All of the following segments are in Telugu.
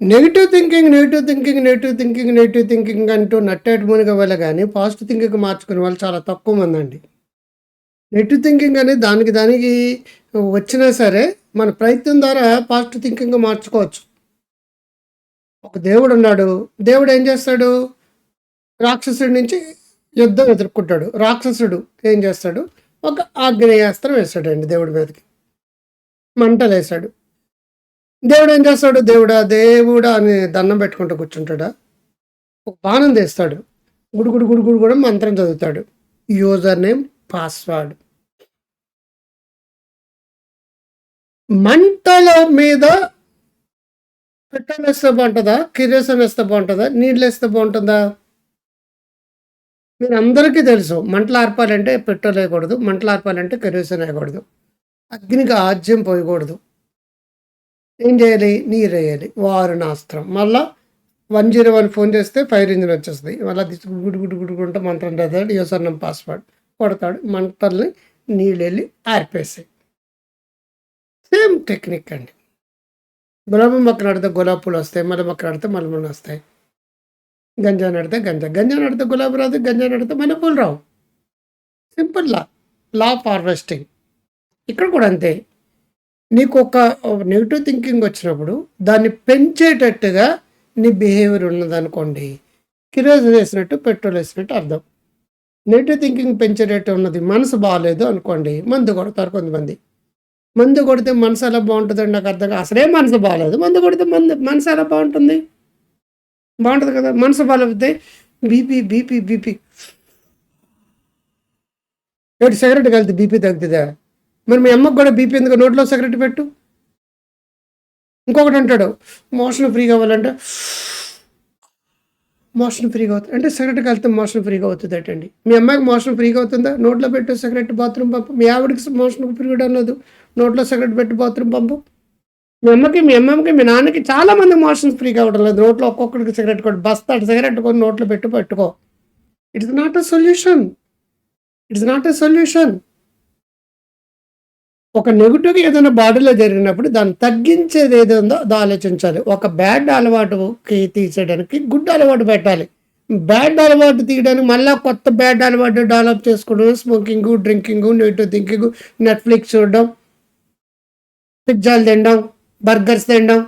Negative thinking negative thinking negative thinking negative thinking అంటూ నట్టేటి మునిగ వల్ల కానీ పాజిటివ్ థింకింగ్ మార్చుకునే వాళ్ళు చాలా తక్కువ మంది అండి. నెగిటివ్ థింకింగ్ అనేది దానికి దానికి వచ్చినా సరే మన ప్రయత్నం ద్వారా పాజిటివ్ థింకింగ్ మార్చుకోవచ్చు. ఒక దేవుడు ఉన్నాడు దేవుడు ఏం చేస్తాడు? రాక్షసుడి నుంచి యుద్ధం ఎదుర్కొంటాడు. రాక్షసుడు ఏం చేస్తాడు? ఒక ఆగ్నేయాస్త్రం వేస్తాడండి దేవుడి మీదకి. మంటలు వేశాడు దేవుడు ఏం చేస్తాడు? దేవుడా దేవుడా అని దండం పెట్టుకుంటూ కూర్చుంటాడా? ఒక బాణం తీస్తాడు. గుడుగుడు గుడుగుడు కూడా మంత్రం చదువుతాడు. User name password. మంటల మీద పెట్రోల్ వేస్తే బాగుంటుందా? కిరోసిన్ వేస్తే బాగుంటుందా? నీళ్ళు వేస్తే బాగుంటుందా? మీరు అందరికీ తెలుసు మంటలు ఆర్పాలంటే పెట్రోల్ వేయకూడదు మంటలు ఆర్పాలంటే కిరోసిన్ వేయకూడదు. అగ్నికి ఆజ్యం పోయకూడదు. ఏం చేయాలి నీరు వేయాలి. వారుణాస్త్రం మళ్ళా వన్ జీరో వన్ ఫోన్ చేస్తే ఫైర్ ఇంజిన్ వచ్చేస్తుంది. మళ్ళీ గుడి గుడి గుడుకుంటే మంత్రం రాదాడు యూసర్ పాస్వర్డ్ కొడతాడు. మంటల్ని నీళ్ళు వెళ్ళి ఆర్పేసాయి సేమ్ టెక్నిక్ అండి. గులాబీ మొక్క నడితే గులాబీ పూలు వస్తాయి. మళ్ళీ మొక్క నడితే మల్లెమూలు వస్తాయి. గంజా నడితే గంజా. గంజా నడితే గులాబీ రాదు. గంజా నడితే మల్లెపూలు రావు. Simple law. Law of harvesting. ఇక్కడ కూడా అంతే. నీకు ఒక నెగిటివ్ థింకింగ్ వచ్చినప్పుడు దాన్ని పెంచేటట్టుగా నీ బిహేవియర్ ఉన్నదనుకోండి. కిరోసిన్ వేసినట్టు పెట్రోల్ వేసినట్టు అర్థం. నెగిటివ్ థింకింగ్ పెంచేటట్టు ఉన్నది మనసు బాగాలేదు అనుకోండి మందు కొడతారు కొంతమంది. మందు కొడితే మనసు ఎలా బాగుంటుందండి నాకు అర్థం అసలే మనసు బాగాలేదు మందు కొడితే మందు మనసు ఎలా బాగుంటుంది? బాగుంటుంది కదా. మనసు బాగాలేకపోతే బీపీ బీపీ బీపీ. ఏడు సిగరెట్ కలితే బీపీ తగ్గుతుందా? మరి మీ అమ్మకు కూడా బీపీ ఎందుకు? నోట్లో సిగరెట్ పెట్టు. ఇంకొకటి అంటాడు మోషన్ ఫ్రీ కావాలంటే మోషన్ ఫ్రీగా అవుతుంది. అంటే సిగరెట్ కలితే మోషన్ ఫ్రీగా అవుతుంది అటండి. మీ అమ్మాయికి మోషన్ ఫ్రీగా అవుతుందా? నోట్లో పెట్టు సిగరెట్ బాత్రూమ్ పంపు. మీ ఆవిడకి మోషన్ ఫ్రీగా లేదు. నోట్లో సిగరెట్ పెట్టి బాత్రూమ్ పంపు. మీ అమ్మకి మీ అమ్మకి మీ నాన్నకి చాలామంది మోషన్ మోషన్స్ ఫ్రీగా అవ్వడం లేదు. నోట్లో ఒక్కొక్కడికి సిగరెట్ కొట్టు. బస్తాడు సిగరెట్ కొని నోట్లో పెట్టి పెట్టుకో. It's not a solution it's not a solution ఒక నెగిటివ్గా ఏదైనా బాడీలో జరిగినప్పుడు దాన్ని తగ్గించేది ఏది ఉందో అది ఆలోచించాలి. ఒక బ్యాడ్ అలవాటుకి తీసేయడానికి గుడ్ అలవాటు పెట్టాలి. బ్యాడ్ అలవాటు తీయడానికి మళ్ళీ కొత్త బ్యాడ్ అలవాటు డెవలప్ చేసుకోవడం smoking drinking negative thinking Netflix చూడడం పిజ్జాలు తినడం బర్గర్స్ తినడం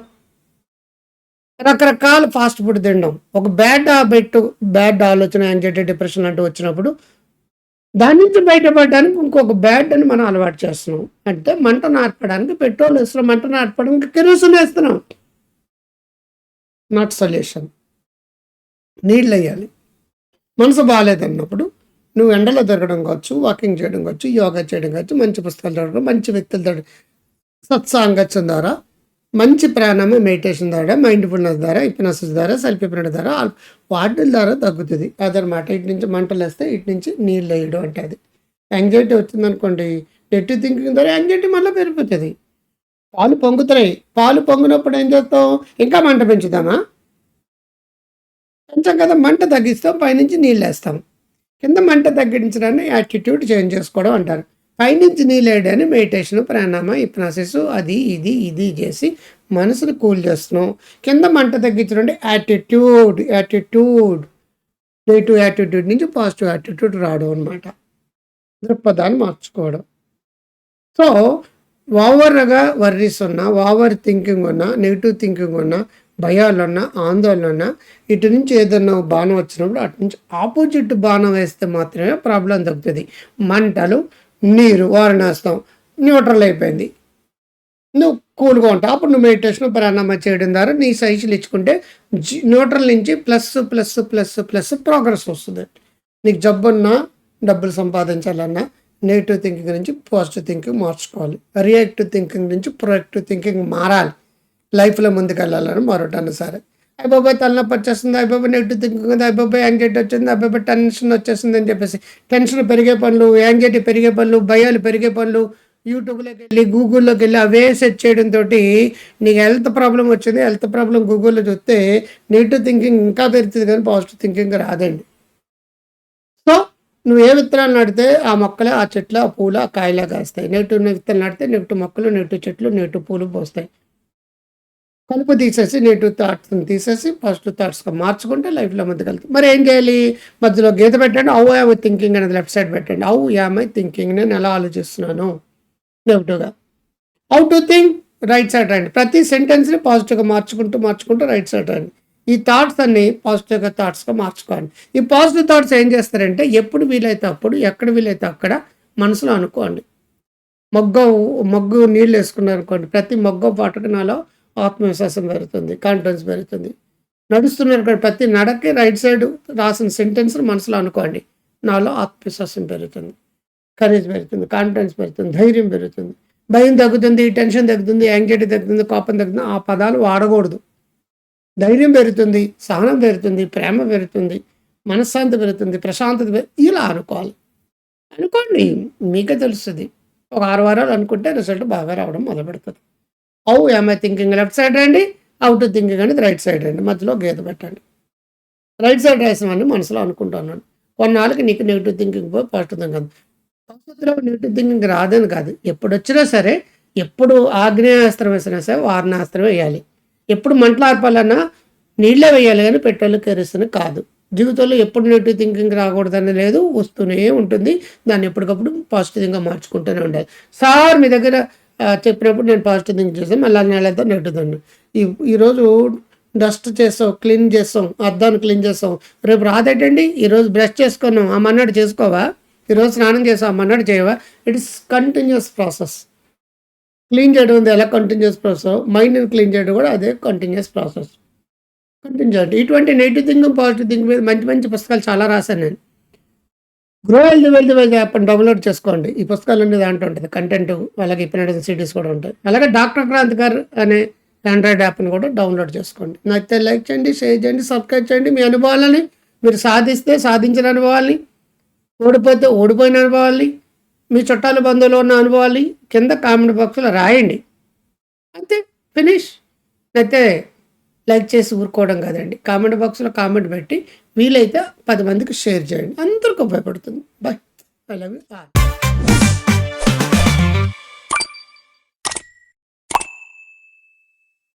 రకరకాల ఫాస్ట్ ఫుడ్ తినడం. ఒక బ్యాడ్ హ్యాబిట్ బ్యాడ్ ఆలోచన యాంగ్జైటీ డిప్రెషన్ అంటూ వచ్చినప్పుడు దాని నుంచి బయటపడడానికి ఇంకొక బ్యాడ్ అని మనం అలవాటు చేస్తున్నాం. అంటే మంట నార్పడానికి పెట్రోల్ వేస్తున్నాం మంట నార్పడానికి కెరోసిన్ వేస్తున్నాం. నాట్ సొల్యూషన్ నీళ్ళు వేయాలి. మనసు బాగాలేదన్నప్పుడు నువ్వు ఎండలో తిరగడం కావచ్చు వాకింగ్ చేయడం కావచ్చు యోగా చేయడం కావచ్చు మంచి పుస్తకాలు చదవడం మంచి వ్యక్తులు చదవడం సత్సాంగత్యం ద్వారా మంచి ప్రాణమే మెడిటేషన్ ద్వారా మైండ్ఫుల్నెస్ ద్వారా ఇప్పినస్ ద్వారా సెల్ఫ్ ద్వారా ఆల్- వాటి ద్వారా తగ్గుతుంది. అదనమాట. ఇటు నుంచి మంటలు వేస్తే ఇటు నుంచి నీళ్ళు వేయడం అంటే అది. యాంగ్జైటీ వచ్చిందనుకోండి నెగిటివ్ థింకింగ్ ద్వారా యాంగ్జైటీ మళ్ళీ పెరిగిపోతుంది. పాలు పొంగుతున్నాయి పాలు పొంగినప్పుడు ఏం చేస్తాం? ఇంకా మంట పెంచుదామా పెంచాం కదా మంట తగ్గిస్తాం పైనుంచి నీళ్ళు వేస్తాం. కింద మంట తగ్గించడాన్ని యాటిట్యూడ్ చేంజ్ చేసుకోవడం అంటారు. పైనుంచి నీళ్ళు వేయడాన్ని మెడిటేషన్ ప్రాణాయామ హిప్నాసిస్ అది ఇది ఇది చేసి మనసును కూల్ చేస్తున్నాం. కింద మంట తగ్గించడం యాటిట్యూడ్ యాటిట్యూడ్ నెగిటివ్ యాటిట్యూడ్ నుంచి పాజిటివ్ యాటిట్యూడ్ రావడం అనమాట దృక్పథాన్ని మార్చుకోవడం. సో ఓవర్గా వర్రీస్ ఉన్నా ఓవర్ థింకింగ్ ఉన్నా నెగిటివ్ థింకింగ్ ఉన్నా భయాలు ఉన్నా ఆందోళన ఉన్నా ఇటు నుంచి ఏదన్నా బాణం వచ్చినప్పుడు అటు నుంచి ఆపోజిట్ బాణం వేస్తే మాత్రమే ప్రాబ్లం తగ్గుతుంది. మంటలు నీరు వారణాస్తం న్యూట్రల్ అయిపోయింది. నువ్వు కూల్గా ఉంటావు అప్పుడు నువ్వు మెడిటేషన్ ప్రాణాయామ చేయడం ద్వారా నీ సైజులు ఇచ్చుకుంటే న్యూట్రల్ నుంచి plus plus plus plus progress వస్తుంది. నీకు జబ్బున్నా డబ్బులు సంపాదించాలన్నా నెగిటివ్ థింకింగ్ నుంచి పాజిటివ్ థింకింగ్ మార్చుకోవాలి. రియాక్టివ్ థింకింగ్ నుంచి ప్రొయాక్టివ్ థింకింగ్ మారాలి. లైఫ్లో ముందుకెళ్ళాలని మరొకటన్నా సరే అయిపోయి తలనొప్పి వచ్చేస్తుంది అయిపోయి నెగిటివ్ థింకింగ్ ఉంది అయిపోయి యాంగ్జైటీ వచ్చింది అయిపోయి టెన్షన్ వచ్చేసింది అని చెప్పేసి. టెన్షన్ పెరిగే పనులు యాంగ్జైటీ పెరిగే పనులు భయాలు పెరిగే పనులు యూట్యూబ్లోకి వెళ్ళి గూగుల్లోకి వెళ్ళి అవే సెట్ చేయడంతో నీకు హెల్త్ ప్రాబ్లం వచ్చింది హెల్త్ ప్రాబ్లం గూగుల్లో చూస్తే నెగిటివ్ థింకింగ్ ఇంకా పెరుగుతుంది కానీ పాజిటివ్ థింకింగ్ రాదండి. సో నువ్వు ఏ విత్తనాలు నాటితే ఆ మొక్కలే ఆ చెట్లు ఆ పూలు ఆ కాయలా కాస్తాయి. నెగిటివ్ విత్తనాలు నాటితే నెగిటివ్ మొక్కలు నెగిటివ్ చెట్లు నెగిటివ్ పూలు పోస్తాయి. కలుపు తీసేసి నెగిటివ్ థాట్స్ని తీసేసి పాజిటివ్ థాట్స్గా మార్చుకుంటే లైఫ్లో ముందుకెళ్తాం మరి ఏం చేయాలి? మధ్యలో గీత పెట్టండి. హౌ యామ్ థింకింగ్ అనేది లెఫ్ట్ సైడ్ పెట్టండి. హౌ యామ్ ఐ థింకింగ్ నేను ఎలా ఆలోచిస్తున్నాను? నెగిటివ్గా. How to think right side రండి. ప్రతి సెంటెన్స్ని పాజిటివ్గా మార్చుకుంటూ మార్చుకుంటూ రైట్ సైడ్ రండి. ఈ థాట్స్ అన్ని పాజిటివ్గా థాట్స్గా మార్చుకోండి. ఈ పాజిటివ్ థాట్స్ ఏం చేస్తారంటే ఎప్పుడు వీలైతే అప్పుడు ఎక్కడ వీలైతే అక్కడ మనసులో అనుకోండి. మొగ్గ మొగ్గు నీళ్ళు వేసుకున్నారు అనుకోండి ప్రతి మొగ్గ పాటకు నాలో ఆత్మవిశ్వాసం పెరుగుతుంది కాన్ఫిడెన్స్ పెరుగుతుంది. నడుస్తున్నారు ప్రతి నడకి రైట్ సైడ్ రాసిన సెంటెన్స్ మనసులో అనుకోండి నాలో ఆత్మవిశ్వాసం పెరుగుతుంది. కరేజ్ పెరుగుతుంది కాన్ఫిడెన్స్ పెరుగుతుంది ధైర్యం పెరుగుతుంది. భయం తగ్గుతుంది టెన్షన్ తగ్గుతుంది యాంగ్జైటీ తగ్గుతుంది కోపం తగ్గుతుంది ఆ పదాలు వాడకూడదు. ధైర్యం పెరుగుతుంది సహనం పెరుగుతుంది ప్రేమ పెరుగుతుంది మనశ్శాంతి పెరుగుతుంది ప్రశాంతత పెరుగు- ఇలా అనుకోవాలి. అనుకోండి మీకే తెలుస్తుంది. ఒక ఆరు వారాలు అనుకుంటే రిజల్ట్ బాగా రావడం మొదలు పెడుతుంది how I thinking left side రండి అవుట్ టు థింకింగ్ అనేది రైట్ సైడ్ రండి మధ్యలో గీత పెట్టండి. రైట్ సైడ్ రాసినవన్నీ మనసులో అనుకుంటున్నాను కొన్నాళ్ళకి నీకు నెగిటివ్ థింకింగ్ పోయి పాజిటివ్ థింకింగ్ భవిష్యత్తులో నెగిటివ్ థింకింగ్ రాదని కాదు. ఎప్పుడు వచ్చినా సరే ఎప్పుడు ఆగ్నేయాస్త్రం వేసినా సరే వారణాస్త్రం వేయాలి. ఎప్పుడు మంటలు ఆర్పాలన్నా నీళ్ళే వేయాలి కానీ పెట్రోల్ కెరిసిన కాదు. జీవితంలో ఎప్పుడు నెగిటివ్ థింకింగ్ రాకూడదని లేదు వస్తూనే ఉంటుంది. దాన్ని ఎప్పటికప్పుడు పాజిటివ్గా మార్చుకుంటూనే ఉండాలి. సార్ మీ దగ్గర చెప్పినప్పుడు నేను పాజిటివ్ థింక్ చేసాను మళ్ళీ నెలతో నెగిటివ్ థింక్ ఈ ఈరోజు డస్ట్ చేస్తాం క్లీన్ చేస్తాం అద్దాన్ని క్లీన్ చేస్తాం. రేపు రాదేటండి? ఈరోజు బ్రష్ చేసుకున్నాం. ఆ మన్నాడు చేసుకోవా? ఈరోజు స్నానం చేసాం. ఆ మన్నాడు చేయవా? It is continuous process clean చేయడం ఉంది ఎలా కంటిన్యూస్ ప్రాసెస్ మైండ్ని క్లీన్ చేయడం కూడా అదే కంటిన్యూస్ ప్రాసెస్ కంటిన్యూ చేయండి. ఇటువంటి నెగిటివ్ థింగ్ పాజిటివ్ థింగ్ మీద మంచి మంచి పుస్తకాలు చాలా రాశాను నేను. Grow wealthy wealthy wise app అని డౌన్లోడ్ చేసుకోండి. ఈ పుస్తకాలన్నీ దాంట్లో ఉంటుంది కంటెంట్ అలాగే ఇప్పుడు సిటీస్ కూడా ఉంటాయి. అలాగే డాక్టర్ క్రాంతి గారు అనే ఆండ్రాయిడ్ యాప్ని కూడా డౌన్లోడ్ చేసుకోండి. నచ్చితే లైక్ చేయండి షేర్ చేయండి సబ్స్క్రైబ్ చేయండి. మీ అనుభవాలని మీరు సాధిస్తే సాధించిన అనుభవాల్ని ఓడిపోతే ఓడిపోయిన అనుభవాల్ని మీ చుట్టాలు బంధువులు ఉన్న అనుభవాల్ని కింద కామెంట్ బాక్స్లో రాయండి. అంతే. ఫినిష్ అయితే లైక్ చేసి ఊరుకోవడం కాదండి. కామెంట్ బాక్స్లో కామెంట్ పెట్టి వీలైతే పది మందికి షేర్ చేయండి. అందరికీ ఉపయోగపడుతుంది. బాయ్. I love you.